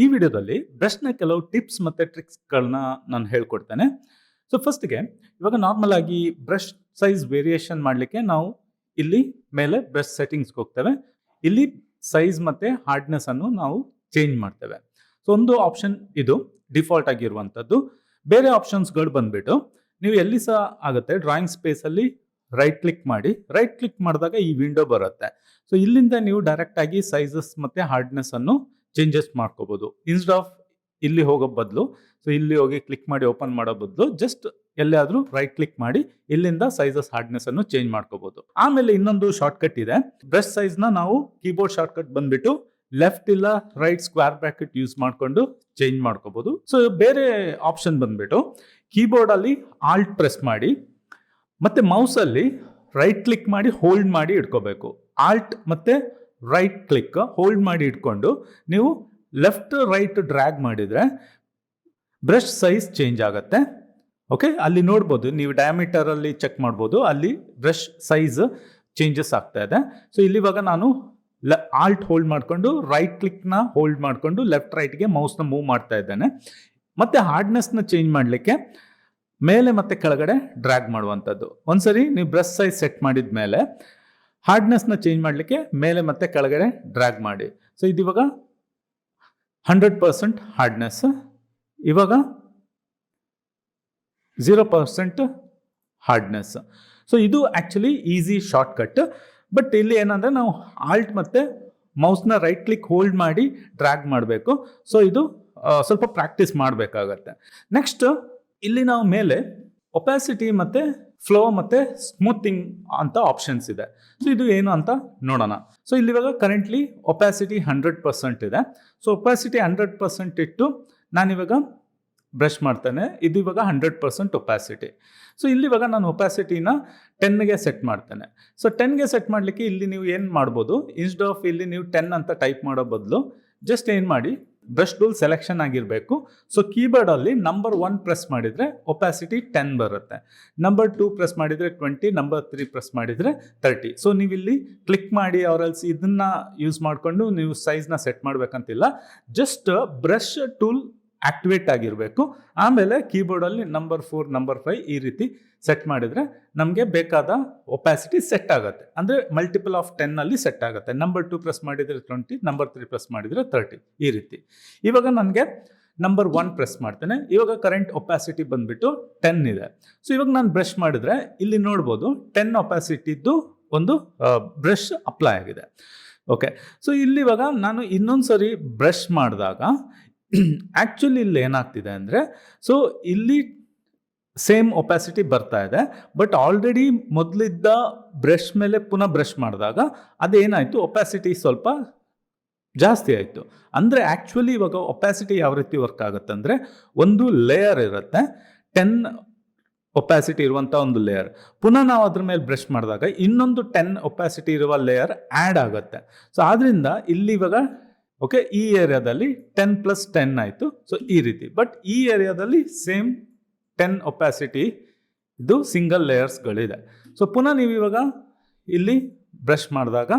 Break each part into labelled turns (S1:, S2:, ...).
S1: ಈ ವಿಡಿಯೋದಲ್ಲಿ ಬ್ರಷ್ನ ಕೆಲವು ಟಿಪ್ಸ್ ಮತ್ತು ಟ್ರಿಕ್ಸ್ಗಳನ್ನ ನಾನು ಹೇಳ್ಕೊಡ್ತೇನೆ. ಸೊ ಫಸ್ಟ್ಗೆ ಇವಾಗ ನಾರ್ಮಲ್ ಆಗಿ ಬ್ರಷ್ ಸೈಜ್ ವೇರಿಯೇಷನ್ ಮಾಡಲಿಕ್ಕೆ ನಾವು ಇಲ್ಲಿ ಮೇಲೆ ಬ್ರಷ್ ಸೆಟ್ಟಿಂಗ್ಸ್ಗೆ ಹೋಗ್ತೇವೆ. ಇಲ್ಲಿ ಸೈಜ್ ಮತ್ತು ಹಾರ್ಡ್ನೆಸ್ ಅನ್ನು ನಾವು ಚೇಂಜ್ ಮಾಡ್ತೇವೆ. ಸೊ ಒಂದು ಆಪ್ಷನ್ ಇದು ಡಿಫಾಲ್ಟ್ ಆಗಿರುವಂಥದ್ದು. ಬೇರೆ ಆಪ್ಷನ್ಸ್ಗಳು ಬಂದ್ಬಿಟ್ಟು ನೀವು ಎಲ್ಲಿ ಸಹ ಆಗುತ್ತೆ ಡ್ರಾಯಿಂಗ್ ಸ್ಪೇಸಲ್ಲಿ ರೈಟ್ ಕ್ಲಿಕ್ ಮಾಡಿ ರೈಟ್ ಕ್ಲಿಕ್ ಮಾಡಿದಾಗ ಈ ವಿಂಡೋ ಬರುತ್ತೆ. ಸೊ ಇಲ್ಲಿಂದ ನೀವು ಡೈರೆಕ್ಟಾಗಿ ಸೈಜಸ್ ಮತ್ತು ಹಾರ್ಡ್ನೆಸ್ ಅನ್ನು ಚೇಂಜಸ್ ಮಾಡ್ಕೋಬಹುದು ಇನ್ಸ್ಡ್ ಆಫ್ ಇಲ್ಲಿ ಹೋಗೋ ಬದಲು ಸೊ ಇಲ್ಲಿ ಹೋಗಿ ಕ್ಲಿಕ್ ಮಾಡಿ ಓಪನ್ ಮಾಡೋ ಬದಲು ಜಸ್ಟ್ ಎಲ್ಲಿಯಾದ್ರೂ ರೈಟ್ ಕ್ಲಿಕ್ ಮಾಡಿ ಇಲ್ಲಿಂದ ಸೈಜಸ್ ಹಾರ್ಡ್ನೆಸ್ ಅನ್ನು ಚೇಂಜ್ ಮಾಡ್ಕೋಬಹುದು ಆಮೇಲೆ ಇನ್ನೊಂದು ಶಾರ್ಟ್ಕಟ್ ಇದೆ. ಬ್ರಷ್ ಸೈಜ್ನ ನಾವು ಕೀಬೋರ್ಡ್ ಶಾರ್ಟ್ಕಟ್ ಬಂದ್ಬಿಟ್ಟು ಲೆಫ್ಟ್ ಇಲ್ಲ ರೈಟ್ ಸ್ಕ್ವೇರ್ ಬ್ರಾಕೆಟ್ ಯೂಸ್ ಮಾಡಿಕೊಂಡು ಚೇಂಜ್ ಮಾಡ್ಕೋಬಹುದು ಸೊ ಬೇರೆ ಆಪ್ಷನ್ ಬಂದ್ಬಿಟ್ಟು ಕೀಬೋರ್ಡ್ ಅಲ್ಲಿ ಆಲ್ಟ್ ಪ್ರೆಸ್ ಮಾಡಿ, ಮತ್ತೆ ಮೌಸ್ ಅಲ್ಲಿ ರೈಟ್ ಕ್ಲಿಕ್ ಮಾಡಿ ಹೋಲ್ಡ್ ಮಾಡಿ ಇಟ್ಕೋಬೇಕು. ಆಲ್ಟ್ ಮತ್ತೆ ರೈಟ್ ಕ್ಲಿಕ್ ಹೋಲ್ಡ್ ಮಾಡಿ ಇಟ್ಕೊಂಡು ನೀವು ಲೆಫ್ಟ್ ರೈಟ್ ಡ್ರ್ಯಾಗ್ ಮಾಡಿದರೆ ಬ್ರಷ್ ಸೈಜ್ ಚೇಂಜ್ ಆಗುತ್ತೆ. ಓಕೆ ಅಲ್ಲಿ ನೋಡ್ಬೋದು, ನೀವು ಡಯಾಮೀಟರಲ್ಲಿ ಚೆಕ್ ಮಾಡ್ಬೋದು, ಅಲ್ಲಿ ಬ್ರಷ್ ಸೈಜ್ ಚೇಂಜಸ್ ಆಗ್ತಾ ಇದೆ. ಸೊ ಇಲ್ಲಿ ಇವಾಗ ನಾನು ಆಲ್ಟ್ ಹೋಲ್ಡ್ ಮಾಡಿಕೊಂಡು ರೈಟ್ ಕ್ಲಿಕ್ನ ಹೋಲ್ಡ್ ಮಾಡಿಕೊಂಡು ಲೆಫ್ಟ್ ರೈಟ್ಗೆ ಮೌಸ್ನ ಮೂವ್ ಮಾಡ್ತಾ ಇದ್ದೇನೆ. ಮತ್ತು ಹಾರ್ಡ್ನೆಸ್ನ ಚೇಂಜ್ ಮಾಡಲಿಕ್ಕೆ ಮೇಲೆ ಮತ್ತೆ ಕೆಳಗಡೆ ಡ್ರ್ಯಾಗ್ ಮಾಡುವಂಥದ್ದು. ಒಂದ್ಸರಿ ನೀವು ಬ್ರಷ್ ಸೈಜ್ ಸೆಟ್ ಮಾಡಿದ ಮೇಲೆ ಹಾರ್ಡ್ನೆಸ್ನ ಚೇಂಜ್ ಮಾಡಲಿಕ್ಕೆ ಮೇಲೆ ಮತ್ತೆ ಕೆಳಗಡೆ ಡ್ರ್ಯಾಗ್ ಮಾಡಿ. ಸೊ ಇದು ಇವಾಗ ಹಂಡ್ರೆಡ್ ಪರ್ಸೆಂಟ್ ಹಾರ್ಡ್ನೆಸ್ ಇವಾಗ ಝೀರೋ ಪರ್ಸೆಂಟ್ ಹಾರ್ಡ್ನೆಸ್ ಸೊ ಇದು ಆ್ಯಕ್ಚುಲಿ ಈಸಿ ಶಾರ್ಟ್ಕಟ್ ಬಟ್ ಇಲ್ಲಿ ಏನಂದರೆ ನಾವು ಆಲ್ಟ್ ಮತ್ತು ಮೌಸ್ನ ರೈಟ್ ಕ್ಲಿಕ್ ಹೋಲ್ಡ್ ಮಾಡಿ ಡ್ರ್ಯಾಗ್ ಮಾಡಬೇಕು. ಸೊ ಇದು ಸ್ವಲ್ಪ ಪ್ರಾಕ್ಟೀಸ್ ಮಾಡಬೇಕಾಗತ್ತೆ. ನೆಕ್ಸ್ಟ್ ಇಲ್ಲಿ ನಾವು ಮೇಲೆ ಒಪ್ಯಾಸಿಟಿ ಮತ್ತು ಫ್ಲೋ ಮತ್ತು ಸ್ಮೂತಿಂಗ್ ಅಂತ ಆಪ್ಷನ್ಸ್ ಇದೆ. ಸೊ ಇದು ಏನು ಅಂತ ನೋಡೋಣ. ಸೊ ಇಲ್ಲಿ ಇವಾಗ ಕರೆಂಟ್ಲಿ ಒಪ್ಯಾಸಿಟಿ ಹಂಡ್ರೆಡ್ ಪರ್ಸೆಂಟ್ ಇದೆ. ಸೊ ಒಪ್ಯಾಸಿಟಿ ಹಂಡ್ರೆಡ್ ಪರ್ಸೆಂಟ್ ಇಟ್ಟು ನಾನಿವಾಗ ಬ್ರಷ್ ಮಾಡ್ತೇನೆ. ಇದು ಇವಾಗ ಹಂಡ್ರೆಡ್ ಪರ್ಸೆಂಟ್ ಒಪ್ಯಾಸಿಟಿ ಸೊ ಇಲ್ಲಿ ಇವಾಗ ನಾನು ಒಪ್ಯಾಸಿಟಿನ ಟೆನ್ಗೆ ಸೆಟ್ ಮಾಡ್ತೇನೆ. ಸೊ ಟೆನ್ಗೆ ಸೆಟ್ ಮಾಡಲಿಕ್ಕೆ ಇಲ್ಲಿ ನೀವು ಏನು ಮಾಡ್ಬೋದು? ಇನ್ಸ್ಡ್ ಆಫ್ ಇಲ್ಲಿ ನೀವು ಟೆನ್ ಅಂತ ಟೈಪ್ ಮಾಡೋ ಬದಲು ಜಸ್ಟ್ ಏನು ಮಾಡಿ? ಬ್ರಷ್ ಟೂಲ್ ಸೆಲೆಕ್ಷನ್ ಆಗಿರಬೇಕು. ಸೊ ಕೀಬೋರ್ಡಲ್ಲಿ ನಂಬರ್ ಒನ್ ಪ್ರೆಸ್ ಮಾಡಿದರೆ ಒಪ್ಯಾಸಿಟಿ ಟೆನ್ ಬರುತ್ತೆ. ನಂಬರ್ ಟೂ ಪ್ರೆಸ್ ಮಾಡಿದರೆ ಟ್ವೆಂಟಿ ನಂಬರ್ ತ್ರೀ ಪ್ರೆಸ್ ಮಾಡಿದರೆ ತರ್ಟಿ ಸೊ ನೀವು ಇಲ್ಲಿ ಕ್ಲಿಕ್ ಮಾಡಿ ಅವರಲ್ಸ್ ಇದನ್ನ ಯೂಸ್ ಮಾಡಿಕೊಂಡು ನೀವು ಸೈಜ್ನ ಸೆಟ್ ಮಾಡಬೇಕಂತಿಲ್ಲ. ಜಸ್ಟ್ ಬ್ರಷ್ ಟೂಲ್ ಆಕ್ಟಿವೇಟ್ ಆಗಿರಬೇಕು. ಆಮೇಲೆ ಕೀಬೋರ್ಡಲ್ಲಿ ನಂಬರ್ ಫೋರ್ ನಂಬರ್ ಫೈವ್ ಈ ರೀತಿ ಸೆಟ್ ಮಾಡಿದರೆ ನಮಗೆ ಬೇಕಾದ ಒಪ್ಯಾಸಿಟಿ ಸೆಟ್ ಆಗುತ್ತೆ. ಅಂದರೆ ಮಲ್ಟಿಪಲ್ ಆಫ್ ಟೆನ್ನಲ್ಲಿ ಸೆಟ್ ಆಗುತ್ತೆ. ನಂಬರ್ ಟು ಪ್ರೆಸ್ ಮಾಡಿದರೆ ಟ್ವೆಂಟಿ ನಂಬರ್ ತ್ರೀ ಪ್ರೆಸ್ ಮಾಡಿದರೆ ತರ್ಟಿ ಈ ರೀತಿ. ಇವಾಗ ನನಗೆ ನಂಬರ್ ಒನ್ ಪ್ರೆಸ್ ಮಾಡ್ತೇನೆ. ಇವಾಗ ಕರೆಂಟ್ ಒಪ್ಯಾಸಿಟಿ ಬಂದುಬಿಟ್ಟು ಟೆನ್ ಇದೆ. ಸೊ ಇವಾಗ ನಾನು ಬ್ರಷ್ ಮಾಡಿದ್ರೆ ಇಲ್ಲಿ ನೋಡ್ಬೋದು ಟೆನ್ ಒಪ್ಯಾಸಿಟಿದ್ದು ಒಂದು ಬ್ರಷ್ ಅಪ್ಲೈ ಆಗಿದೆ. ಓಕೆ ಸೊ ಇಲ್ಲಿ ಇವಾಗ ನಾನು ಇನ್ನೊಂದು ಸರಿ ಬ್ರಷ್ ಮಾಡಿದಾಗ ಆ್ಯಕ್ಚುಲಿ ಇಲ್ಲಿ ಏನಾಗ್ತಿದೆ ಅಂದರೆ ಸೊ ಇಲ್ಲಿ ಸೇಮ್ ಒಪ್ಯಾಸಿಟಿ ಬರ್ತಾ ಇದೆ ಬಟ್ ಆಲ್ರೆಡಿ ಮೊದಲಿದ್ದ ಬ್ರಷ್ ಮೇಲೆ ಪುನಃ ಬ್ರಷ್ ಮಾಡಿದಾಗ ಅದೇನಾಯಿತು ಒಪ್ಯಾಸಿಟಿ ಸ್ವಲ್ಪ ಜಾಸ್ತಿ ಆಯಿತು. ಅಂದರೆ ಆ್ಯಕ್ಚುಲಿ ಇವಾಗ ಒಪ್ಯಾಸಿಟಿ ಯಾವ ರೀತಿ ವರ್ಕ್ ಆಗುತ್ತೆ ಅಂದರೆ, ಒಂದು ಲೇಯರ್ ಇರುತ್ತೆ ಟೆನ್ ಒಪ್ಯಾಸಿಟಿ ಇರುವಂಥ ಒಂದು ಲೇಯರ್ ಪುನಃ ನಾವು ಅದ್ರ ಮೇಲೆ ಬ್ರಷ್ ಮಾಡಿದಾಗ ಇನ್ನೊಂದು ಟೆನ್ ಒಪ್ಯಾಸಿಟಿ ಇರುವ ಲೇಯರ್ ಆ್ಯಡ್ ಆಗುತ್ತೆ. ಸೊ ಆದ್ದರಿಂದ ಇಲ್ಲಿ ಇವಾಗ ಓಕೆ ಈ ಏರಿಯಾದಲ್ಲಿ ಟೆನ್ ಪ್ಲಸ್ ಟೆನ್ ಆಯಿತು. ಸೊ ಈ ರೀತಿ. ಬಟ್ ಈ ಏರಿಯಾದಲ್ಲಿ ಸೇಮ್ ಟೆನ್ ಒಪ್ಯಾಸಿಟಿ ಇದು ಸಿಂಗಲ್ ಲೇಯರ್ಸ್ಗಳಿದೆ ಸೊ ಪುನಃ ನೀವು ಇವಾಗ ಇಲ್ಲಿ ಬ್ರಷ್ ಮಾಡಿದಾಗ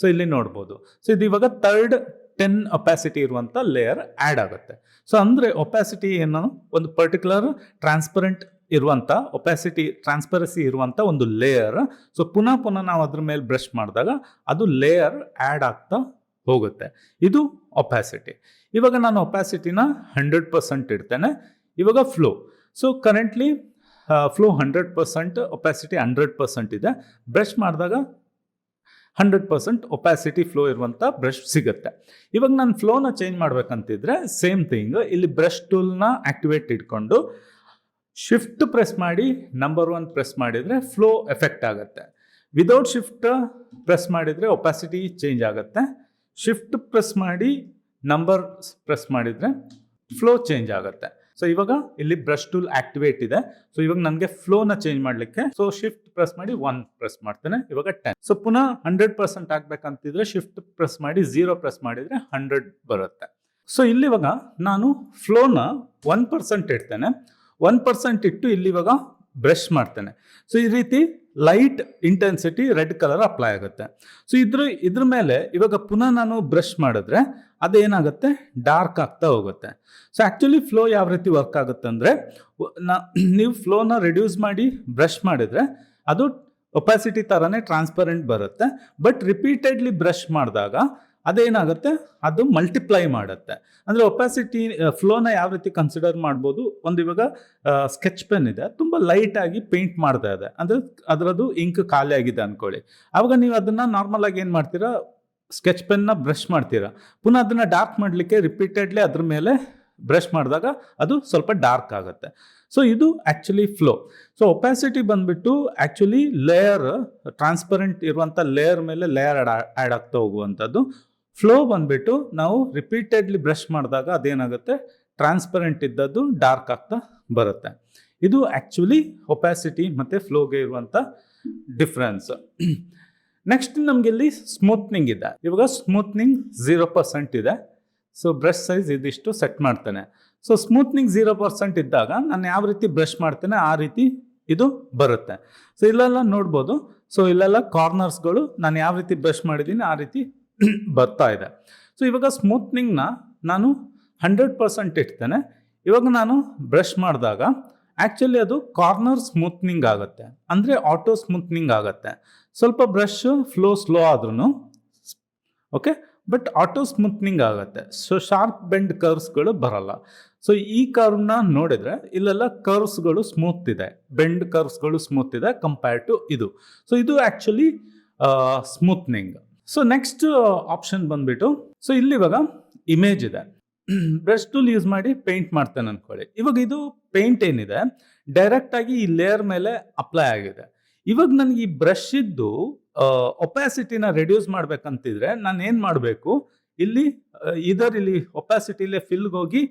S1: ಸೊ ಇಲ್ಲಿ ನೋಡ್ಬೋದು. ಸೊ ಇದು ಇವಾಗ ತರ್ಡ್ ಟೆನ್ ಒಪ್ಯಾಸಿಟಿ ಇರುವಂಥ ಲೇಯರ್ ಆ್ಯಡ್ ಆಗುತ್ತೆ. ಸೊ ಅಂದರೆ ಒಪ್ಯಾಸಿಟಿ ಏನು? ಒಂದು ಪರ್ಟಿಕ್ಯುಲರ್ ಟ್ರಾನ್ಸ್ಪರೆಂಟ್ ಇರುವಂಥ ಒಪ್ಯಾಸಿಟಿ ಟ್ರಾನ್ಸ್ಪರೆನ್ಸಿ ಇರುವಂಥ ಒಂದು ಲೇಯರ್ ಸೊ ಪುನಃ ಪುನಃ ನಾವು ಅದ್ರ ಮೇಲೆ ಬ್ರಷ್ ಮಾಡಿದಾಗ, ಅದು ಲೇಯರ್ ಆ್ಯಡ್ ಆಗ್ತಾ ಹೋಗುತ್ತೆ. ಇದು ಒಪ್ಯಾಸಿಟಿ ಇವಾಗ ನಾನು ಒಪ್ಯಾಸಿಟಿನ ಹಂಡ್ರೆಡ್ ಪರ್ಸೆಂಟ್ ಇಡ್ತೇನೆ. ಇವಾಗ flow so currently flow hundred percent opacity hundred percent ಇದೆ. ಬ್ರಷ್ ಮಾಡಿದಾಗ ಹಂಡ್ರೆಡ್ ಪರ್ಸೆಂಟ್ ಒಪ್ಯಾಸಿಟಿ ಫ್ಲೋ ಇರುವಂಥ ಬ್ರಷ್ ಸಿಗುತ್ತೆ. ಇವಾಗ ನಾನು ಫ್ಲೋನ ಚೇಂಜ್ ಮಾಡ್ಬೇಕಂತಿದ್ರೆ ಸೇಮ್ ಥಿಂಗ್ ಇಲ್ಲಿ ಬ್ರಷ್ ಟೂಲ್ನ ಆಕ್ಟಿವೇಟ್ ಇಟ್ಕೊಂಡು ಶಿಫ್ಟ್ ಪ್ರೆಸ್ ಮಾಡಿ ನಂಬರ್ ಒನ್ ಪ್ರೆಸ್ ಮಾಡಿದರೆ ಫ್ಲೋ ಎಫೆಕ್ಟ್ ಆಗುತ್ತೆ. ವಿದೌಟ್ ಶಿಫ್ಟ್ ಪ್ರೆಸ್ ಮಾಡಿದರೆ ಒಪ್ಯಾಸಿಟಿ ಚೇಂಜ್ ಆಗುತ್ತೆ. ಶಿಫ್ಟ್ ಪ್ರೆಸ್ ಮಾಡಿ, ನಂಬರ್ ಪ್ರೆಸ್ ಮಾಡಿದರೆ ಫ್ಲೋ ಚೇಂಜ್ ಆಗುತ್ತೆ. ಸೊ ಇವಾಗ ಇಲ್ಲಿ ಬ್ರಷ್ ಟೂಲ್ ಆಕ್ಟಿವೇಟ್ ಇದೆ. ಸೊ ಇವಾಗ ನನಗೆ ಫ್ಲೋನ ಚೇಂಜ್ ಮಾಡಲಿಕ್ಕೆ ಸೊ ಶಿಫ್ಟ್ ಪ್ರೆಸ್ ಮಾಡಿ ಒನ್ ಪ್ರೆಸ್ ಮಾಡ್ತೇನೆ, ಇವಾಗ ಟೆನ್. ಸೊ ಪುನಃ ಹಂಡ್ರೆಡ್ ಪರ್ಸೆಂಟ್ ಆಗ್ಬೇಕಂತಿದ್ರೆ ಶಿಫ್ಟ್ ಪ್ರೆಸ್ ಮಾಡಿ, ಝೀರೋ ಪ್ರೆಸ್ ಮಾಡಿದರೆ ಹಂಡ್ರೆಡ್ ಬರುತ್ತೆ. ಸೊ ಇಲ್ಲಿ ಇವಾಗ ನಾನು ಫ್ಲೋನ ಒನ್ ಪರ್ಸೆಂಟ್ ಇಡ್ತೇನೆ. ಒನ್ ಪರ್ಸೆಂಟ್ ಇಟ್ಟು ಇಲ್ಲಿ ಇವಾಗ ಬ್ರಷ್ ಮಾಡ್ತೇನೆ. ಸೊ ಈ ರೀತಿ light intensity red colour apply ಆಗುತ್ತೆ. ಸೊ ಇದ್ರ ಇದ್ರ ಮೇಲೆ ಇವಾಗ ಪುನಃ ನಾನು ಬ್ರಷ್ ಮಾಡಿದ್ರೆ ಅದೇನಾಗುತ್ತೆ? ಡಾರ್ಕ್ ಆಗ್ತಾ ಹೋಗುತ್ತೆ. ಸೊ ಆ್ಯಕ್ಚುಲಿ ಫ್ಲೋ ಯಾವ ರೀತಿ ವರ್ಕ್ ಆಗುತ್ತೆ ಅಂದರೆ ನೀವು ಫ್ಲೋನ ರೆಡ್ಯೂಸ್ ಮಾಡಿ ಬ್ರಷ್ ಮಾಡಿದರೆ ಅದು ಒಪಾಸಿಟಿ ಥರನೇ ಟ್ರಾನ್ಸ್ಪರೆಂಟ್ ಬರುತ್ತೆ. ಬಟ್ ರಿಪೀಟೆಡ್ಲಿ ಬ್ರಷ್ ಮಾಡಿದಾಗ ಅದೇನಾಗುತ್ತೆ? ಅದು ಮಲ್ಟಿಪ್ಲೈ ಮಾಡುತ್ತೆ. ಅಂದರೆ ಒಪಾಸಿಟಿ ಫ್ಲೋನ ಯಾವ ರೀತಿ ಕನ್ಸಿಡರ್ ಮಾಡ್ಬೋದು? ಒಂದು ಇವಾಗ ಸ್ಕೆಚ್ ಪೆನ್ ಇದೆ. ತುಂಬ ಲೈಟಾಗಿ ಪೇಂಟ್ ಮಾಡ್ತಾ ಇದೆ. ಅಂದರೆ ಅದರದ್ದು ಇಂಕ್ ಖಾಲಿ ಆಗಿದೆ ಅಂದ್ಕೊಳ್ಳಿ ಆವಾಗ ನೀವು ಅದನ್ನು ನಾರ್ಮಲ್ ಆಗಿ ಏನು ಮಾಡ್ತೀರಾ? ಸ್ಕೆಚ್ ಪೆನ್ನ ಬ್ರಷ್ ಮಾಡ್ತೀರಾ. ಪುನಃ ಅದನ್ನು ಡಾರ್ಕ್ ಮಾಡಲಿಕ್ಕೆ ರಿಪೀಟೆಡ್ಲಿ ಅದ್ರ ಮೇಲೆ ಬ್ರಷ್ ಮಾಡಿದಾಗ ಅದು ಸ್ವಲ್ಪ ಡಾರ್ಕ್ ಆಗುತ್ತೆ. ಸೊ ಇದು ಆ್ಯಕ್ಚುಲಿ ಫ್ಲೋ ಸೊ ಒಪ್ಯಾಸಿಟಿ ಬಂದುಬಿಟ್ಟು ಆ್ಯಕ್ಚುಲಿ ಲೇಯರ್ ಟ್ರಾನ್ಸ್ಪರೆಂಟ್ ಇರುವಂಥ ಲೇಯರ್ ಮೇಲೆ ಲೇಯರ್ ಆ್ಯಡ್ ಆಗ್ತಾ ಹೋಗುವಂಥದ್ದು. ಫ್ಲೋ ಬಂದ್ಬಿಟ್ಟು ನಾವು ರಿಪೀಟೆಡ್ಲಿ ಬ್ರಷ್ ಮಾಡಿದಾಗ ಅದೇನಾಗುತ್ತೆ? ಟ್ರಾನ್ಸ್ಪರೆಂಟ್ ಇದ್ದದ್ದು ಡಾರ್ಕ್ ಆಗ್ತಾ ಬರುತ್ತೆ. ಇದು ಆ್ಯಕ್ಚುಲಿ ಒಪ್ಯಾಸಿಟಿ ಮತ್ತು ಫ್ಲೋಗೆ ಇರುವಂಥ ಡಿಫ್ರೆನ್ಸ್ ನೆಕ್ಸ್ಟ್ ನಮಗೆ ಇಲ್ಲಿ ಸ್ಮೂತ್ನಿಂಗ್ ಇದೆ. ಇವಾಗ ಸ್ಮೂತ್ನಿಂಗ್ ಝೀರೋ ಪರ್ಸೆಂಟ್ ಇದೆ. ಸೊ ಬ್ರಷ್ ಸೈಜ್ ಇದಿಷ್ಟು ಸೆಟ್ ಮಾಡ್ತೇನೆ. ಸೊ ಸ್ಮೂತ್ನಿಂಗ್ ಝೀರೋ ಪರ್ಸೆಂಟ್ ಇದ್ದಾಗ ನಾನು ಯಾವ ರೀತಿ ಬ್ರಷ್ ಮಾಡ್ತೇನೆ ಆ ರೀತಿ ಇದು ಬರುತ್ತೆ. ಸೊ ಇಲ್ಲೆಲ್ಲ ನೋಡ್ಬೋದು. ಸೊ ಇಲ್ಲೆಲ್ಲ ಕಾರ್ನರ್ಸ್ಗಳು ನಾನು ಯಾವ ರೀತಿ ಬ್ರಷ್ ಮಾಡಿದ್ದೀನಿ ಆ ರೀತಿ ಬರ್ತಾ ಇದೆ. ಸೊ ಇವಾಗ ಸ್ಮೂತ್ನಿಂಗ್ನ ನಾನು ಹಂಡ್ರೆಡ್ ಪರ್ಸೆಂಟ್ ಇಡ್ತೇನೆ. ಇವಾಗ ನಾನು ಬ್ರಷ್ ಮಾಡಿದಾಗ ಆ್ಯಕ್ಚುಲಿ ಅದು ಕಾರ್ನರ್ ಸ್ಮೂತ್ನಿಂಗ್ ಆಗುತ್ತೆ. ಅಂದರೆ ಆಟೋ ಸ್ಮೂತ್ನಿಂಗ್ ಆಗುತ್ತೆ. ಸ್ವಲ್ಪ ಬ್ರಷ್ ಫ್ಲೋ ಸ್ಲೋ ಆದ್ರೂ ಓಕೆ ಬಟ್ ಆಟೋ ಸ್ಮೂತ್ನಿಂಗ್ ಆಗುತ್ತೆ. ಸೊ ಶಾರ್ಪ್ ಬೆಂಡ್ ಕರ್ವ್ಸ್ಗಳು ಬರಲ್ಲ. ಸೊ ಈ ಕರ್ವ್ನ ನೋಡಿದರೆ ಇಲ್ಲೆಲ್ಲ ಕರ್ವ್ಸ್ಗಳು ಸ್ಮೂತ್ ಇದೆ. ಬೆಂಡ್ ಕರ್ವ್ಸ್ಗಳು ಸ್ಮೂತ್ ಇದೆ ಕಂಪೇರ್ ಟು ಇದು. ಸೊ ಇದು actually smoothing so next option ಬಂದ್ಬಿಟ್ಟು ಸೊ ಇಲ್ಲಿ ಇವಾಗ ಇಮೇಜ್ ಇದೆ. ಬ್ರಷ್ ಟೂಲ್ ಯೂಸ್ ಮಾಡಿ ಪೇಂಟ್ ಮಾಡ್ತೇನೆ ಅನ್ಕೊಳ್ಳಿ. ಇವಾಗ ಇದು ಪೇಂಟ್ ಏನಿದೆ ಡೈರೆಕ್ಟ್ ಆಗಿ ಈ ಲೇಯರ್ ಮೇಲೆ ಅಪ್ಲೈ ಆಗಿದೆ. ಇವಾಗ ನನಗೆ ಈ ಬ್ರಷ್ ಇದ್ದು ಒಪಾಸಿಟಿನ ರೆಡ್ಯೂಸ್ ಮಾಡ್ಬೇಕಂತಿದ್ರೆ ನಾನು ಏನು ಮಾಡಬೇಕು? ಇಲ್ಲಿ ಇದರ್ ಇಲ್ಲಿ ಒಪಾಸಿಟಿಲೇ ಫಿಲ್ಗೆ ಹೋಗಿ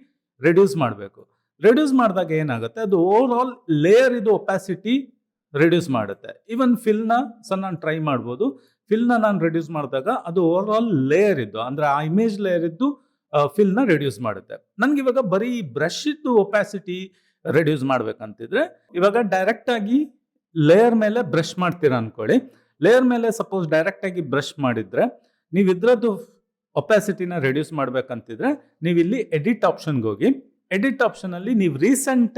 S1: ರೆಡ್ಯೂಸ್ ಮಾಡಬೇಕು. ರೆಡ್ಯೂಸ್ ಮಾಡಿದಾಗ ಏನಾಗುತ್ತೆ? ಅದು ಓವರ್ ಆಲ್ ಲೇಯರ್ ಇದು ಒಪಾಸಿಟಿ ರೆಡ್ಯೂಸ್ ಮಾಡುತ್ತೆ. ಈವನ್ ಫಿಲ್ನ ಸಹ ನಾನು ಟ್ರೈ ಮಾಡ್ಬೋದು. ಫಿಲ್ನ ನಾನು ರೆಡ್ಯೂಸ್ ಮಾಡಿದಾಗ ಅದು ಓವರ್ ಆಲ್ ಲೇಯರ್ ಇದ್ದು, ಅಂದರೆ ಆ ಇಮೇಜ್ ಲೇಯರ್ ಇದ್ದು ಫಿಲ್ನ ರೆಡ್ಯೂಸ್ ಮಾಡುತ್ತೆ. ನನಗೆ ಇವಾಗ ಬರೀ ಬ್ರಷ್ ಇದ್ದು ಒಪಾಸಿಟಿ ರೆಡ್ಯೂಸ್ ಮಾಡ್ಬೇಕಂತಿದ್ರೆ, ಇವಾಗ ಡೈರೆಕ್ಟ್ ಆಗಿ ಲೇಯರ್ ಮೇಲೆ ಬ್ರಷ್ ಮಾಡ್ತೀರಾ ಅನ್ಕೊಳ್ಳಿ. ಲೇಯರ್ ಮೇಲೆ ಸಪೋಸ್ ಡೈರೆಕ್ಟ್ ಆಗಿ ಬ್ರಷ್ ಮಾಡಿದ್ರೆ, ನೀವು ಇದ್ರದ್ದು ಒಪಾಸಿಟಿನ ರೆಡ್ಯೂಸ್ ಮಾಡ್ಬೇಕಂತಿದ್ರೆ, ನೀವು ಇಲ್ಲಿ ಎಡಿಟ್ ಆಪ್ಷನ್ಗೆ ಹೋಗಿ ಎಡಿಟ್ ಆಪ್ಷನಲ್ಲಿ ನೀವು ರೀಸೆಂಟ್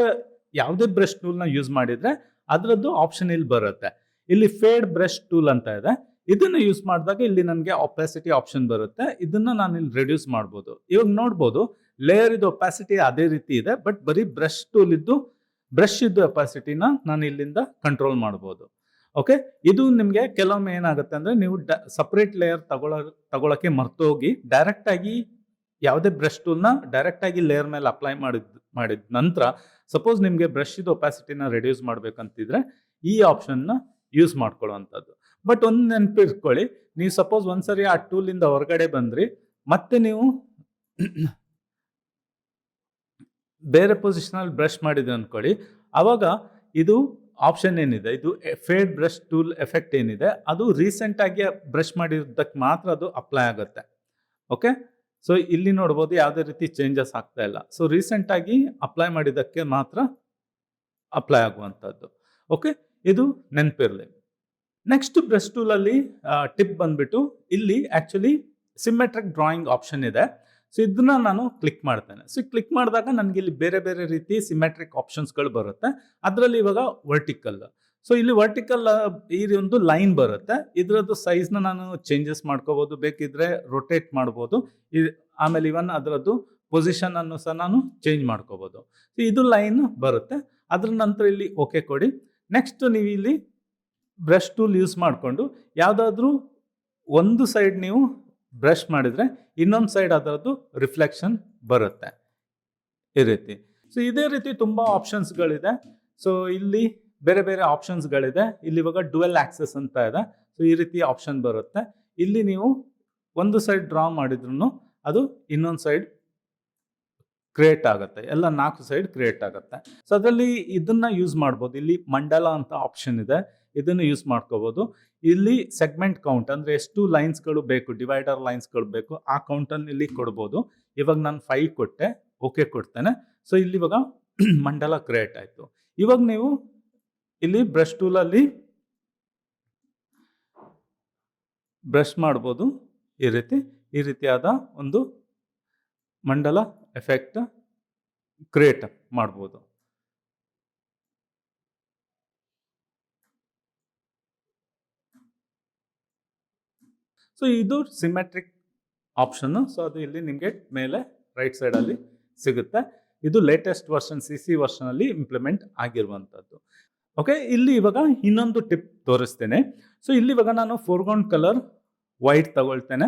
S1: ಯಾವುದೇ ಬ್ರಷ್ ಟೂಲ್ನ ಯೂಸ್ ಮಾಡಿದ್ರೆ ಅದರದ್ದು ಆಪ್ಷನ್ ಇಲ್ಲಿ ಬರುತ್ತೆ. ಇಲ್ಲಿ ಫೇಡ್ ಬ್ರಷ್ ಟೂಲ್ ಅಂತ ಇದೆ. ಇದನ್ನು ಯೂಸ್ ಮಾಡಿದಾಗ ಇಲ್ಲಿ ನನಗೆ ಒಪಾಸಿಟಿ ಆಪ್ಷನ್ ಬರುತ್ತೆ. ಇದನ್ನ ನಾನು ಇಲ್ಲಿ ರೆಡ್ಯೂಸ್ ಮಾಡ್ಬೋದು. ಇವಾಗ ನೋಡ್ಬೋದು ಲೇಯರ್ ಇದು ಒಪಾಸಿಟಿ ಅದೇ ರೀತಿ ಇದೆ ಬಟ್ ಬರೀ ಬ್ರಷ್ ಟೂಲ್ ಇದ್ದು ಬ್ರಷ್ ಇದ್ದು ಒಪಾಸಿಟಿನ ನಾನು ಇಲ್ಲಿಂದ ಕಂಟ್ರೋಲ್ ಮಾಡ್ಬೋದು. ಓಕೆ ಇದು ನಿಮಗೆ ಕೆಲವೊಮ್ಮೆ ಏನಾಗುತ್ತೆ ಅಂದರೆ ನೀವು ಡ ಸಪ್ರೇಟ್ ಲೇಯರ್ ತಗೊಳ, ತಗೊಳಕ್ಕೆ ಮರ್ತೋಗಿ ಡೈರೆಕ್ಟಾಗಿ ಯಾವುದೇ ಬ್ರಷ್ ಟೂಲ್ನ ಡೈರೆಕ್ಟಾಗಿ ಲೇಯರ್ ಮೇಲೆ ಅಪ್ಲೈ ಮಾಡಿದ ಮಾಡಿದ ನಂತರ ಸಪೋಸ್ ನಿಮಗೆ ಬ್ರಷ್ ಇದು ಒಪಾಸಿಟಿನ ರೆಡ್ಯೂಸ್ ಮಾಡಬೇಕಂತಿದ್ರೆ ಈ ಆಪ್ಷನ್ನ ಯೂಸ್ ಮಾಡ್ಕೊಳ್ಳುವಂಥದ್ದು. ಬಟ್ ಒಂದು ನೆನಪಿಟ್ಕೊಳ್ಳಿ. ನೀವು ಸಪೋಸ್ ಒಂದ್ಸರಿ ಆ ಟೂಲಿಂದ ಹೊರಗಡೆ ಬಂದ್ರಿ, ಮತ್ತೆ ನೀವು ಬೇರೆ ಪೊಸಿಷನಲ್ಲಿ ಬ್ರಷ್ ಮಾಡಿದ್ರಿ ಅನ್ಕೊಳ್ಳಿ. ಆವಾಗ ಇದು ಆಪ್ಷನ್ ಏನಿದೆ? ಇದು ಫೇಡ್ ಬ್ರಷ್ ಟೂಲ್ ಎಫೆಕ್ಟ್ ಏನಿದೆ? ಅದು ರೀಸೆಂಟ್ ಆಗಿ ಬ್ರಷ್ ಮಾಡಿರೋದಕ್ಕೆ ಮಾತ್ರ ಅದು ಅಪ್ಲೈ ಆಗುತ್ತೆ. ಓಕೆ ಸೊ ಇಲ್ಲಿ ನೋಡ್ಬೋದು ಯಾವುದೇ ರೀತಿ ಚೇಂಜಸ್ ಆಗ್ತಾ ಇಲ್ಲ. ಸೊ ರೀಸೆಂಟ್ ಆಗಿ ಅಪ್ಲೈ ಮಾಡಿದ್ದಕ್ಕೆ ಮಾತ್ರ ಅಪ್ಲೈ ಆಗುವಂಥದ್ದು. ಓಕೆ ಇದು ನೆನಪಿರಲಿ. ನೆಕ್ಸ್ಟ್ ಬ್ರಷ್ ಟೂಲಲ್ಲಿ ಟಿಪ್ ಬಂದ್ಬಿಟ್ಟು ಇಲ್ಲಿ ಆ್ಯಕ್ಚುಲಿ ಸಿಮೆಟ್ರಿಕ್ ಡ್ರಾಯಿಂಗ್ ಆಪ್ಷನ್ ಇದೆ. ಸೊ ಇದನ್ನ ನಾನು ಕ್ಲಿಕ್ ಮಾಡ್ತೇನೆ. ಸೊ ಕ್ಲಿಕ್ ಮಾಡಿದಾಗ ನನಗೆ ಇಲ್ಲಿ ಬೇರೆ ಬೇರೆ ರೀತಿ ಸಿಮೆಟ್ರಿಕ್ ಆಪ್ಷನ್ಸ್ಗಳು ಬರುತ್ತೆ. ಅದರಲ್ಲಿ ಇವಾಗ ವರ್ಟಿಕಲ್ ಸೊ ಇಲ್ಲಿ ವರ್ಟಿಕಲ್ ಈ ಒಂದು ಲೈನ್ ಬರುತ್ತೆ. ಇದರದ್ದು ಸೈಜ್ನ ನಾನು ಚೇಂಜಸ್ ಮಾಡ್ಕೋಬೋದು. ಬೇಕಿದ್ರೆ ರೊಟೇಟ್ ಮಾಡ್ಬೋದು. ಆಮೇಲೆ ಇವನ್ ಅದರದ್ದು ಪೊಸಿಷನ್ ಅನ್ನು ಸಹ ನಾನು ಚೇಂಜ್ ಮಾಡ್ಕೋಬೋದು. ಸೊ ಇದು ಲೈನ್ ಬರುತ್ತೆ. ಅದ್ರ ನಂತರ ಇಲ್ಲಿ ಓಕೆ ಕೊಡಿ. ನೆಕ್ಸ್ಟ್ ನೀವು ಇಲ್ಲಿ ಬ್ರಷ್ ಟೂಲ್ ಯೂಸ್ ಮಾಡಿಕೊಂಡು ಯಾವುದಾದ್ರೂ ಒಂದು ಸೈಡ್ ನೀವು ಬ್ರಷ್ ಮಾಡಿದರೆ ಇನ್ನೊಂದು ಸೈಡ್ ಅದರದ್ದು ರಿಫ್ಲೆಕ್ಷನ್ ಬರುತ್ತೆ ಈ ರೀತಿ. ಸೊ ಇದೇ ರೀತಿ ತುಂಬ ಆಪ್ಷನ್ಸ್ಗಳಿದೆ ಸೊ ಇಲ್ಲಿ ಬೇರೆ ಬೇರೆ ಆಪ್ಷನ್ಸ್ಗಳಿದೆ ಇಲ್ಲಿ ಇವಾಗ ಡುವೆಲ್ ಆಕ್ಸೆಸ್ ಅಂತ ಇದೆ. ಸೊ ಈ ರೀತಿ ಆಪ್ಷನ್ ಬರುತ್ತೆ. ಇಲ್ಲಿ ನೀವು ಒಂದು ಸೈಡ್ ಡ್ರಾ ಮಾಡಿದ್ರು ಅದು ಇನ್ನೊಂದು ಸೈಡ್ ಕ್ರಿಯೇಟ್ ಆಗುತ್ತೆ. ಎಲ್ಲ ನಾಲ್ಕು ಸೈಡ್ ಕ್ರಿಯೇಟ್ ಆಗುತ್ತೆ. ಸೊ ಅದರಲ್ಲಿ ಇದನ್ನ ಯೂಸ್ ಮಾಡ್ಬೋದು. ಇಲ್ಲಿ ಮಂಡಲ ಅಂತ ಆಪ್ಷನ್ ಇದೆ. ಇದನ್ನು ಯೂಸ್ ಮಾಡ್ಕೋಬೋದು. ಇಲ್ಲಿ ಸೆಗ್ಮೆಂಟ್ ಕೌಂಟ್ ಅಂದರೆ ಎಷ್ಟು ಲೈನ್ಸ್ಗಳು ಬೇಕು ಡಿವೈಡರ್ ಲೈನ್ಸ್ಗಳು ಬೇಕು, ಆ ಕೌಂಟನ್ನು ಇಲ್ಲಿ ಕೊಡ್ಬೋದು. ಇವಾಗ ನಾನು ಫೈವ್ ಕೊಟ್ಟೆ ಓಕೆ ಕೊಡ್ತೇನೆ. ಸೊ ಇಲ್ಲಿ ಇವಾಗ ಮಂಡಲ ಕ್ರಿಯೇಟ್ ಆಯಿತು. ಇವಾಗ ನೀವು ಇಲ್ಲಿ ಬ್ರಷ್ ಟೂಲಲ್ಲಿ ಬ್ರಷ್ ಮಾಡ್ಬೋದು. ಈ ರೀತಿ, ಈ ರೀತಿಯಾದ ಒಂದು ಮಂಡಲ ಎಫೆಕ್ಟ್ ಕ್ರಿಯೇಟ್ ಮಾಡ್ಬೋದು. ಸೊ ಇದು ಸಿಮೆಟ್ರಿಕ್ ಆಪ್ಷನ್ನು ಸೊ ಅದು ಇಲ್ಲಿ ನಿಮಗೆ ಮೇಲೆ ರೈಟ್ ಸೈಡಲ್ಲಿ ಸಿಗುತ್ತೆ. ಇದು ಲೇಟೆಸ್ಟ್ ವರ್ಷನ್ ಸಿ ಸಿ ವರ್ಷನಲ್ಲಿ ಇಂಪ್ಲಿಮೆಂಟ್ ಆಗಿರುವಂಥದ್ದು. ಓಕೆ ಇಲ್ಲಿ ಇವಾಗ ಇನ್ನೊಂದು ಟಿಪ್ ತೋರಿಸ್ತೇನೆ. ಸೊ ಇಲ್ಲಿ ಇವಾಗ ನಾನು ಫೋರ್ಗ್ರೌಂಡ್ ಕಲರ್ ವೈಟ್ ತಗೊಳ್ತೇನೆ.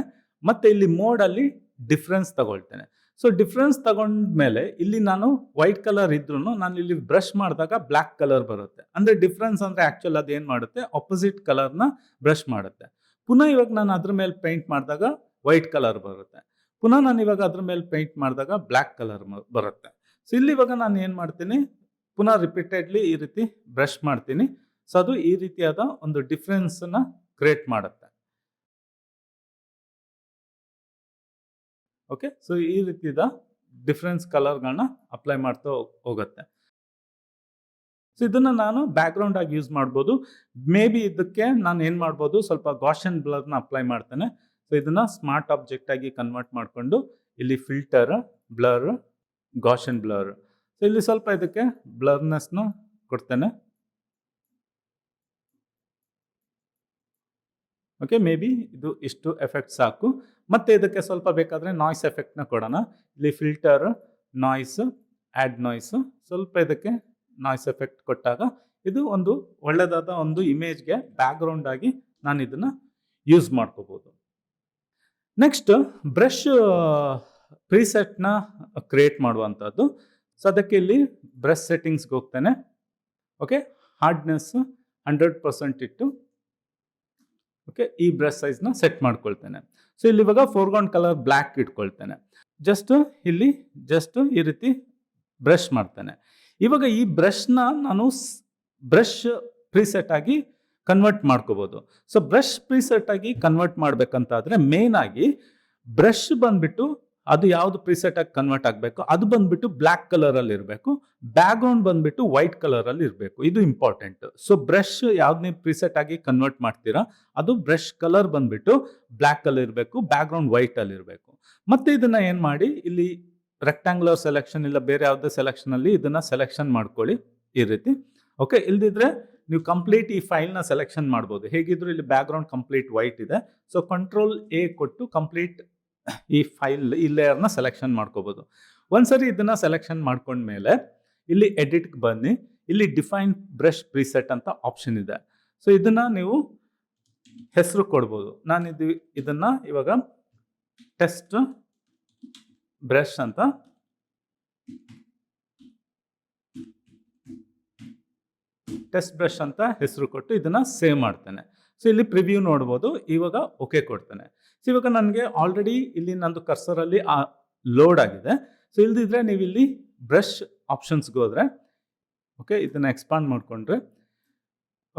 S1: ಮತ್ತು ಇಲ್ಲಿ ಮೋಡಲ್ಲಿ ಡಿಫ್ರೆನ್ಸ್ ತಗೊಳ್ತೇನೆ. ಸೊ ಡಿಫ್ರೆನ್ಸ್ ತಗೊಂಡ್ಮೇಲೆ ಇಲ್ಲಿ ನಾನು ವೈಟ್ ಕಲರ್ ಇದ್ರೂ ನಾನು ಇಲ್ಲಿ ಬ್ರಷ್ ಮಾಡಿದಾಗ ಬ್ಲ್ಯಾಕ್ ಕಲರ್ ಬರುತ್ತೆ. ಅಂದರೆ ಡಿಫ್ರೆನ್ಸ್ ಅಂದರೆ ಆ್ಯಕ್ಚುಲ್ ಅದು ಏನು ಮಾಡುತ್ತೆ? ಆಪೋಸಿಟ್ ಕಲರ್ನ ಬ್ರಷ್ ಮಾಡುತ್ತೆ. ಪುನಃ ಇವಾಗ ನಾನು ಅದ್ರ ಮೇಲೆ ಪೇಂಟ್ ಮಾಡಿದಾಗ ವೈಟ್ ಕಲರ್ ಬರುತ್ತೆ. ಪುನಃ ನಾನು ಇವಾಗ ಅದ್ರ ಮೇಲೆ ಪೇಂಟ್ ಮಾಡಿದಾಗ ಬ್ಲ್ಯಾಕ್ ಕಲರ್ ಬರುತ್ತೆ. ಸೊ ಇಲ್ಲಿ ಇವಾಗ ನಾನು ಏನು ಮಾಡ್ತೀನಿ? ಪುನಃ ರಿಪೀಟೆಡ್ಲಿ ಈ ರೀತಿ ಬ್ರಷ್ ಮಾಡ್ತೀನಿ. ಸೊ ಅದು ಈ ರೀತಿಯಾದ ಒಂದು ಡಿಫ್ರೆನ್ಸನ್ನ ಕ್ರಿಯೇಟ್ ಮಾಡುತ್ತೆ. ಓಕೆ ಸೊ ಈ ರೀತಿಯ ಡಿಫ್ರೆನ್ಸ್ ಕಲರ್ಗಳನ್ನ ಅಪ್ಲೈ ಮಾಡ್ತಾ ಹೋಗ್- ಹೋಗುತ್ತೆ. ಸೊ ಇದನ್ನು ನಾನು ಬ್ಯಾಕ್ಗ್ರೌಂಡ್ ಆಗಿ ಯೂಸ್ ಮಾಡ್ಬೋದು. ಮೇ ಬಿ ಇದಕ್ಕೆ ನಾನು ಏನು ಮಾಡ್ಬೋದು, ಸ್ವಲ್ಪ ಗಾಷನ್ ಬ್ಲರ್ನ ಅಪ್ಲೈ ಮಾಡ್ತೇನೆ. ಸೊ ಇದನ್ನು ಸ್ಮಾರ್ಟ್ ಆಬ್ಜೆಕ್ಟ್ ಆಗಿ ಕನ್ವರ್ಟ್ ಮಾಡಿಕೊಂಡು ಇಲ್ಲಿ filter blur Gaussian blur so ಇಲ್ಲಿ ಸ್ವಲ್ಪ ಇದಕ್ಕೆ ಬ್ಲರ್ನೆಸ್ನ ಕೊಡ್ತೇನೆ. ಓಕೆ ಮೇ ಬಿ ಇದು ಇಷ್ಟು ಎಫೆಕ್ಟ್ ಸಾಕು. ಮತ್ತೆ ಇದಕ್ಕೆ ಸ್ವಲ್ಪ ಬೇಕಾದರೆ ನಾಯ್ಸ್ ಎಫೆಕ್ಟ್ನ ಕೊಡೋಣ. ಇಲ್ಲಿ ಫಿಲ್ಟರ್ ನಾಯ್ಸ್ ಆ್ಯಡ್ ನಾಯ್ಸ್ ಸ್ವಲ್ಪ ಇದಕ್ಕೆ ನಾಯ್ಸ್ ಎಫೆಕ್ಟ್ ಕೊಟ್ಟಾಗ ಇದು ಒಂದು ಒಳ್ಳೆಯದಾದ ಒಂದು ಇಮೇಜ್ಗೆ ಬ್ಯಾಕ್ಗ್ರೌಂಡ್ ಆಗಿ ನಾನು ಇದನ್ನು ಯೂಸ್ ಮಾಡ್ಕೋಬೋದು. ನೆಕ್ಸ್ಟ್ ಬ್ರಷ್ ಪ್ರೀಸೆಟ್ನ ಕ್ರಿಯೇಟ್ ಮಾಡುವಂಥದ್ದು. ಸೊ ಅದಕ್ಕೆ ಇಲ್ಲಿ ಬ್ರಷ್ ಸೆಟ್ಟಿಂಗ್ಸ್ಗೆ ಹೋಗ್ತೇನೆ. ಓಕೆ ಹಾರ್ಡ್ನೆಸ್ ಹಂಡ್ರೆಡ್ ಪರ್ಸೆಂಟ್ ಇಟ್ಟು ಓಕೆ ಈ ಬ್ರಷ್ ಸೈಜ್ನ ಸೆಟ್ ಮಾಡ್ಕೊಳ್ತೇನೆ. ಸೊ ಇಲ್ಲಿ ಇವಾಗ ಫೋರ್ಗ್ರೌಂಡ್ ಕಲರ್ ಬ್ಲ್ಯಾಕ್ ಇಟ್ಕೊಳ್ತೇನೆ. ಜಸ್ಟ್ ಇಲ್ಲಿ ಜಸ್ಟ್ ಈ ರೀತಿ ಬ್ರಷ್ ಮಾಡ್ತೇನೆ. ಇವಾಗ ಈ ಬ್ರಷ್ನ ನಾನು ಬ್ರಷ್ ಪ್ರೀಸೆಟ್ ಆಗಿ ಕನ್ವರ್ಟ್ ಮಾಡ್ಕೋಬೋದು. ಸೊ ಬ್ರಷ್ ಪ್ರೀಸೆಟ್ ಆಗಿ ಕನ್ವರ್ಟ್ ಮಾಡ್ಬೇಕಂತಾದ್ರೆ ಮೇನ್ ಆಗಿ ಬ್ರಷ್ ಬಂದ್ಬಿಟ್ಟು ಅದು ಯಾವ್ದು ಪ್ರೀಸೆಟ್ ಆಗಿ ಕನ್ವರ್ಟ್ ಆಗಬೇಕು? ಅದು ಬಂದ್ಬಿಟ್ಟು ಬ್ಲ್ಯಾಕ್ ಕಲರಲ್ಲಿ ಇರಬೇಕು. ಬ್ಯಾಕ್ಗ್ರೌಂಡ್ ಬಂದ್ಬಿಟ್ಟು ವೈಟ್ ಕಲರಲ್ಲಿ ಇರಬೇಕು. ಇದು ಇಂಪಾರ್ಟೆಂಟ್ ಸೊ ಬ್ರಷ್ ಯಾವ್ದು ನೀವು ಪ್ರೀಸೆಟ್ ಆಗಿ ಕನ್ವರ್ಟ್ ಮಾಡ್ತೀರಾ? ಅದು ಬ್ರಷ್ ಕಲರ್ ಬಂದ್ಬಿಟ್ಟು ಬ್ಲ್ಯಾಕ್ ಅಲ್ಲಿ ಇರಬೇಕು ಬ್ಯಾಕ್ಗ್ರೌಂಡ್ ವೈಟಲ್ಲಿ ಇರಬೇಕು. ಮತ್ತೆ ಇದನ್ನ ಏನು ಮಾಡಿ, ಇಲ್ಲಿ ರೆಕ್ಟಾಂಗ್ಯುಲರ್ ಸೆಲೆಕ್ಷನ್ ಇಲ್ಲ ಬೇರೆ ಯಾವುದೇ ಸೆಲೆಕ್ಷನ್ ಅಲ್ಲಿ ಇದನ್ನ ಸೆಲೆಕ್ಷನ್ ಮಾಡ್ಕೊಳ್ಳಿ ಈ ರೀತಿ. ಓಕೆ ಇಲ್ದಿದ್ರೆ ನೀವು ಕಂಪ್ಲೀಟ್ ಈ ಫೈಲ್ನ ಸೆಲೆಕ್ಷನ್ ಮಾಡ್ಬೋದು. ಹೇಗಿದ್ರು ಇಲ್ಲಿ ಬ್ಯಾಕ್ಗ್ರೌಂಡ್ ಕಂಪ್ಲೀಟ್ ವೈಟ್ ಇದೆ. ಸೊ ಕಂಟ್ರೋಲ್ ಎ ಕೊಟ್ಟು ಕಂಪ್ಲೀಟ್ ಈ ಫೈಲ್ ಈ ಲೇಯರ್ನ ಸೆಲೆಕ್ಷನ್ ಮಾಡ್ಕೋಬೋದು. ಒಂದ್ಸರಿ ಇದನ್ನ ಸೆಲೆಕ್ಷನ್ ಮಾಡ್ಕೊಂಡ್ಮೇಲೆ ಇಲ್ಲಿ ಎಡಿಟ್ಗೆ ಬನ್ನಿ. ಇಲ್ಲಿ ಡಿಫೈನ್ ಬ್ರಷ್ ಪ್ರಿಸೆಟ್ ಅಂತ ಆಪ್ಷನ್ ಇದೆ. ಸೊ ಇದನ್ನ ನೀವು ಹೆಸರು ಕೊಡ್ಬೋದು. ನಾನು ಇದು ಇದನ್ನ ಇವಾಗ ಟೆಸ್ಟ್ ಬ್ರಷ್ ಅಂತ. ಟೆಸ್ಟ್ ಬ್ರಷ್ ಅಂತ ಹೆಸರು ಕೊಟ್ಟು ಇದನ್ನ ಸೇವ್ ಮಾಡ್ತೇನೆ. ಸೊ ಇಲ್ಲಿ ಪ್ರಿವ್ಯೂ ನೋಡ್ಬೋದು, ಇವಾಗ ಓಕೆ ಕೊಡ್ತೇನೆ. ಸೊ ಇವಾಗ ನನಗೆ ಆಲ್ರೆಡಿ ಇಲ್ಲಿ ನಂದು ಕರ್ಸರಲ್ಲಿ ಆ ಲೋಡ್ ಆಗಿದೆ. ಸೊ ಇಲ್ದಿದ್ರೆ ನೀವು ಇಲ್ಲಿ ಬ್ರಷ್ ಆಪ್ಷನ್ಸ್ಗೆ ಹೋದ್ರೆ ಓಕೆ ಇದನ್ನ ಎಕ್ಸ್ಪಾಂಡ್ ಮಾಡಿಕೊಂಡ್ರೆ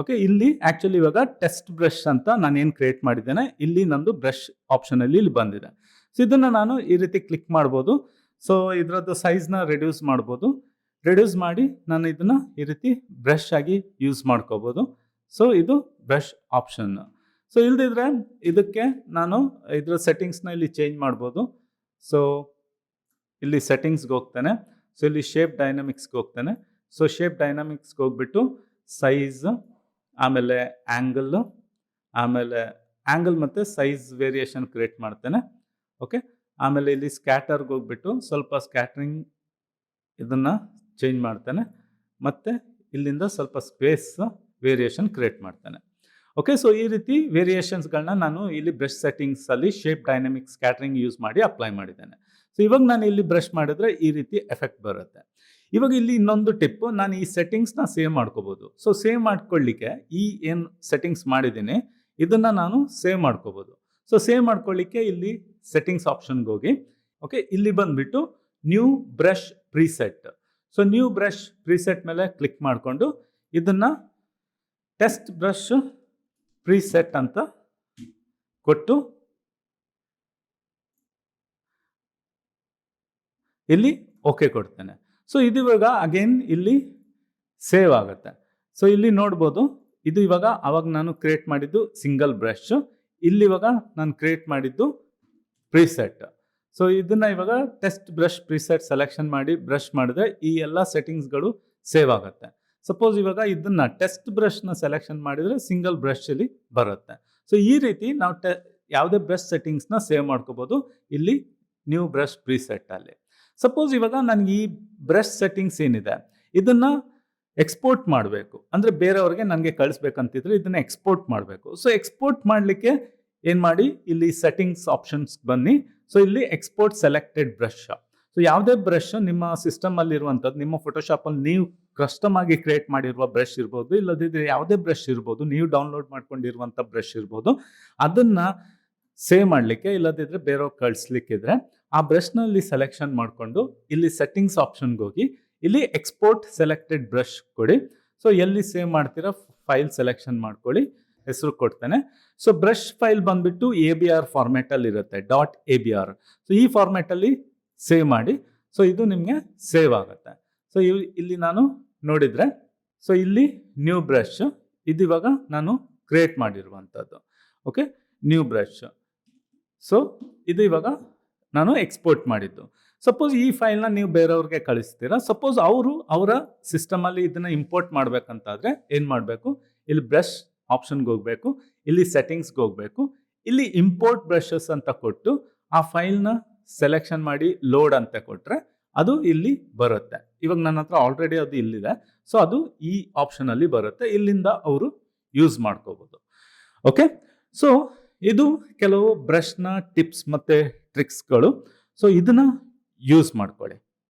S1: ಓಕೆ ಇಲ್ಲಿ ಆ್ಯಕ್ಚುಲಿ ಇವಾಗ ಟೆಸ್ಟ್ ಬ್ರಷ್ ಅಂತ ನಾನು ಏನು ಕ್ರಿಯೇಟ್ ಮಾಡಿದ್ದೇನೆ, ಇಲ್ಲಿ ನಂದು ಬ್ರಷ್ ಆಪ್ಷನಲ್ಲಿ ಇಲ್ಲಿ ಬಂದಿದೆ. ಸೊ ಇದನ್ನು ನಾನು ಈ ರೀತಿ ಕ್ಲಿಕ್ ಮಾಡ್ಬೋದು. ಸೊ ಇದರದ್ದು ಸೈಜ್ನ ರೆಡ್ಯೂಸ್ ಮಾಡ್ಬೋದು. ರೆಡ್ಯೂಸ್ ಮಾಡಿ ನಾನು ಇದನ್ನು ಈ ರೀತಿ ಬ್ರಷ್ ಆಗಿ ಯೂಸ್ ಮಾಡ್ಕೋಬೋದು. ಸೊ ಇದು ಬ್ರಷ್ ಆಪ್ಷನ್ ಸೊ ಇಲ್ದಿದ್ರೆ ಇದಕ್ಕೆ ನಾನು ಇದರ ಸೆಟ್ಟಿಂಗ್ಸ್ನ ಇಲ್ಲಿ ಚೇಂಜ್ ಮಾಡ್ಬೋದು. ಸೊ ಇಲ್ಲಿ ಸೆಟ್ಟಿಂಗ್ಸ್ಗೆ ಹೋಗ್ತೇನೆ. ಸೊ ಇಲ್ಲಿ ಶೇಪ್ ಡೈನಮಿಕ್ಸ್ಗೆ ಹೋಗ್ತೇನೆ. ಸೊ ಶೇಪ್ ಡೈನಮಿಕ್ಸ್ಗೆ ಹೋಗ್ಬಿಟ್ಟು ಸೈಜ್ ಆಮೇಲೆ ಆ್ಯಂಗಲ್ ಆಮೇಲೆ ಆ್ಯಂಗಲ್ ಮತ್ತು ಸೈಜ್ ವೇರಿಯೇಷನ್ ಕ್ರಿಯೇಟ್ ಮಾಡ್ತೇನೆ. ಓಕೆ ಆಮೇಲೆ ಇಲ್ಲಿ ಸ್ಕ್ಯಾಟರ್ಗೆ ಹೋಗ್ಬಿಟ್ಟು ಸ್ವಲ್ಪ ಸ್ಕ್ಯಾಟ್ರಿಂಗ್ ಇದನ್ನು ಚೇಂಜ್ ಮಾಡ್ತೇನೆ. ಮತ್ತು ಇಲ್ಲಿಂದ ಸ್ವಲ್ಪ ಸ್ಪೇಸ್ ವೇರಿಯೇಷನ್ ಕ್ರಿಯೇಟ್ ಮಾಡ್ತೇನೆ. ಓಕೆ ಸೊ ಈ ರೀತಿ ವೇರಿಯೇಷನ್ಸ್ಗಳನ್ನ ನಾನು ಇಲ್ಲಿ ಬ್ರಷ್ ಸೆಟ್ಟಿಂಗ್ಸಲ್ಲಿ ಶೇಪ್ ಡೈನಮಿಕ್ ಸ್ಕ್ಯಾಟ್ರಿಂಗ್ ಯೂಸ್ ಮಾಡಿ ಅಪ್ಲೈ ಮಾಡಿದ್ದೇನೆ. ಸೊ ಇವಾಗ ನಾನು ಇಲ್ಲಿ ಬ್ರಷ್ ಮಾಡಿದ್ರೆ ಈ ರೀತಿ ಎಫೆಕ್ಟ್ ಬರುತ್ತೆ. ಇವಾಗ ಇಲ್ಲಿ ಇನ್ನೊಂದು ಟಿಪ್ ನಾನು ಈ ಸೆಟ್ಟಿಂಗ್ಸ್ನ ಸೇವ್ ಮಾಡ್ಕೋಬೋದು. ಸೊ ಸೇವ್ ಮಾಡ್ಕೊಳ್ಳಿಕ್ಕೆ ಈ ಏನು ಸೆಟ್ಟಿಂಗ್ಸ್ ಮಾಡಿದ್ದೀನಿ, ಇದನ್ನು ನಾನು ಸೇವ್ ಮಾಡ್ಕೋಬೋದು. ಸೊ ಸೇವ್ ಮಾಡ್ಕೊಳ್ಳಿಕ್ಕೆ ಇಲ್ಲಿ ಸೆಟ್ಟಿಂಗ್ಸ್ ಆಪ್ಷನ್ಗೆ ಹೋಗಿ. ಓಕೆ ಇಲ್ಲಿ ಬಂದ್ಬಿಟ್ಟು new brush preset so new brush preset ಮೇಲೆ ಕ್ಲಿಕ್ ಮಾಡಿಕೊಂಡು ಇದನ್ನು ಟೆಸ್ಟ್ ಬ್ರಷ್ ಪ್ರೀಸೆಟ್ ಅಂತ ಕೊಟ್ಟು ಇಲ್ಲಿ ಓಕೆ ಕೊಡ್ತೇನೆ. ಸೊ ಇದು ಇವಾಗ ಅಗೇನ್ ಇಲ್ಲಿ ಸೇವ್ ಆಗುತ್ತೆ. ಸೊ ಇಲ್ಲಿ ನೋಡ್ಬೋದು, ಇದು ಇವಾಗ ಅವಾಗ ನಾನು ಕ್ರಿಯೇಟ್ ಮಾಡಿದ್ದು ಸಿಂಗಲ್ ಬ್ರಷ್ ಇಲ್ಲಿ ಇವಾಗ ನಾನು ಕ್ರಿಯೇಟ್ ಮಾಡಿದ್ದು ಪ್ರೀಸೆಟ್ ಸೊ ಇದನ್ನ ಇವಾಗ ಟೆಸ್ಟ್ ಬ್ರಷ್ ಪ್ರೀಸೆಟ್ ಸೆಲೆಕ್ಷನ್ ಮಾಡಿ ಬ್ರಷ್ ಮಾಡಿದ್ರೆ ಈ ಎಲ್ಲ ಸೆಟ್ಟಿಂಗ್ಸ್ಗಳು ಸೇವ್ ಆಗುತ್ತೆ. ಸಪೋಸ್ ಇವಾಗ ಇದನ್ನ ಟೆಸ್ಟ್ ಬ್ರಷ್ನ ಸೆಲೆಕ್ಷನ್ ಮಾಡಿದ್ರೆ ಸಿಂಗಲ್ ಬ್ರಷ್ ಇಲ್ಲಿ ಬರುತ್ತೆ. ಸೊ ಈ ರೀತಿ ನಾವು ಟೆ ಯಾವುದೇ ಬ್ರಷ್ ಸೆಟ್ಟಿಂಗ್ಸ್ನ ಸೇವ್ ಮಾಡ್ಕೋಬೋದು ಇಲ್ಲಿ ನ್ಯೂ ಬ್ರಷ್ ಪ್ರೀಸೆಟ್ ಅಲ್ಲಿ. ಸಪೋಸ್ ಇವಾಗ ನನಗೆ ಈ ಬ್ರಷ್ ಸೆಟ್ಟಿಂಗ್ಸ್ ಏನಿದೆ, ಇದನ್ನ ಎಕ್ಸ್ಪೋರ್ಟ್ ಮಾಡಬೇಕು. ಅಂದರೆ ಬೇರೆಯವ್ರಿಗೆ ನನಗೆ ಕಳಿಸ್ಬೇಕಂತಿದ್ರೆ ಇದನ್ನು ಎಕ್ಸ್ಪೋರ್ಟ್ ಮಾಡಬೇಕು. ಸೊ ಎಕ್ಸ್ಪೋರ್ಟ್ ಮಾಡಲಿಕ್ಕೆ ಏನು ಮಾಡಿ? ಇಲ್ಲಿ ಸೆಟ್ಟಿಂಗ್ಸ್ ಆಪ್ಷನ್ಸ್ ಬನ್ನಿ. ಸೊ ಇಲ್ಲಿ ಎಕ್ಸ್ಪೋರ್ಟ್ ಸೆಲೆಕ್ಟೆಡ್ ಬ್ರಷ್ ಸೊ ಯಾವುದೇ ಬ್ರಷ್ ನಿಮ್ಮ ಸಿಸ್ಟಮಲ್ಲಿರುವಂಥದ್ದು ನಿಮ್ಮ ಫೋಟೋಶಾಪಲ್ಲಿ ನೀವು ಕಸ್ಟಮ್ ಆಗಿ ಕ್ರಿಯೇಟ್ ಮಾಡಿರುವ ಬ್ರಷ್ ಇರ್ಬೋದು ಇಲ್ಲದಿದ್ದರೆ ಯಾವುದೇ ಬ್ರಷ್ ಇರ್ಬೋದು, ನೀವು ಡೌನ್ಲೋಡ್ ಮಾಡ್ಕೊಂಡಿರುವಂಥ ಬ್ರಷ್ ಇರ್ಬೋದು, ಅದನ್ನು ಸೇವ್ ಮಾಡಲಿಕ್ಕೆ ಇಲ್ಲದಿದ್ದರೆ ಬೇರೆಯವ್ರು ಕಳಿಸ್ಲಿಕ್ಕಿದ್ರೆ ಆ ಬ್ರಷ್ನಲ್ಲಿ ಸೆಲೆಕ್ಷನ್ ಮಾಡಿಕೊಂಡು ಇಲ್ಲಿ ಸೆಟ್ಟಿಂಗ್ಸ್ ಆಪ್ಷನ್ಗೆ ಹೋಗಿ ಇಲ್ಲಿ ಎಕ್ಸ್ಪೋರ್ಟ್ ಸೆಲೆಕ್ಟೆಡ್ ಬ್ರಷ್ ಕೊಡಿ. ಸೊ ಎಲ್ಲಿ ಸೇವ್ ಮಾಡ್ತೀರಾ ಫೈಲ್ ಸೆಲೆಕ್ಷನ್ ಮಾಡ್ಕೊಳ್ಳಿ. ಹೆಸರು ಕೊಡ್ತೇನೆ. ಸೊ ಬ್ರಷ್ ಫೈಲ್ ಬಂದ್ಬಿಟ್ಟು ಎ ಬಿ ಆರ್ ಫಾರ್ಮ್ಯಾಟಲ್ಲಿ ಇರುತ್ತೆ dot A B R so ಈ ಫಾರ್ಮ್ಯಾಟಲ್ಲಿ ಸೇವ್ ಮಾಡಿ. ಸೊ ಇದು ನಿಮಗೆ ಸೇವ್ ಆಗುತ್ತೆ. ಸೊ ಇಲ್ಲಿ ನಾನು ನೋಡಿದರೆ ಸೊ ಇಲ್ಲಿ ನ್ಯೂ ಬ್ರಷ್ ಇದು ಇವಾಗ ನಾನು ಕ್ರಿಯೇಟ್ ಮಾಡಿರುವಂಥದ್ದು. ಓಕೆ ನ್ಯೂ ಬ್ರಷ್ ಸೊ ಇದು ಇವಾಗ ನಾನು ಎಕ್ಸ್ಪೋರ್ಟ್ ಮಾಡಿದ್ದು. ಸಪೋಸ್ ಈ ಫೈಲ್ನ ನೀವು ಬೇರೆಯವ್ರಿಗೆ ಕಳಿಸ್ತೀರಾ. ಸಪೋಸ್ ಅವರು ಅವರ ಸಿಸ್ಟಮಲ್ಲಿ ಇದನ್ನು ಇಂಪೋರ್ಟ್ ಮಾಡಬೇಕಂತಾದರೆ ಏನು ಮಾಡಬೇಕು? ಇಲ್ಲಿ ಬ್ರಷ್ ಆಪ್ಷನ್ಗೆ ಹೋಗಬೇಕು. ಇಲ್ಲಿ ಸೆಟ್ಟಿಂಗ್ಸ್ಗೆ ಹೋಗಬೇಕು. ಇಲ್ಲಿ ಇಂಪೋರ್ಟ್ ಬ್ರಷಸ್ ಅಂತ ಕೊಟ್ಟು ಆ ಫೈಲ್ನ ಸೆಲೆಕ್ಷನ್ ಮಾಡಿ ಲೋಡ್ ಅಂತ ಕೊಟ್ಟರೆ ಅದು ಇಲ್ಲಿ ಬರುತ್ತೆ. ಇವಾಗ ನನ್ನ ಹತ್ರ ಆಲ್ರೆಡಿ ಅದು ಇಲ್ಲಿದೆ. ಸೊ ಅದು ಈ ಆಪ್ಷನಲ್ಲಿ ಬರುತ್ತೆ. ಇಲ್ಲಿಂದ ಅವರು ಯೂಸ್ ಮಾಡ್ಕೋಬೋದು. ಓಕೆ ಸೊ ಇದು ಕೆಲವು ಬ್ರಷ್ನ ಟಿಪ್ಸ್ ಮತ್ತು ಟ್ರಿಕ್ಸ್ಗಳು ಸೊ ಇದನ್ನ ಯೂಸ್ ಮಾಡ್ಕೊಳ್ಳಿ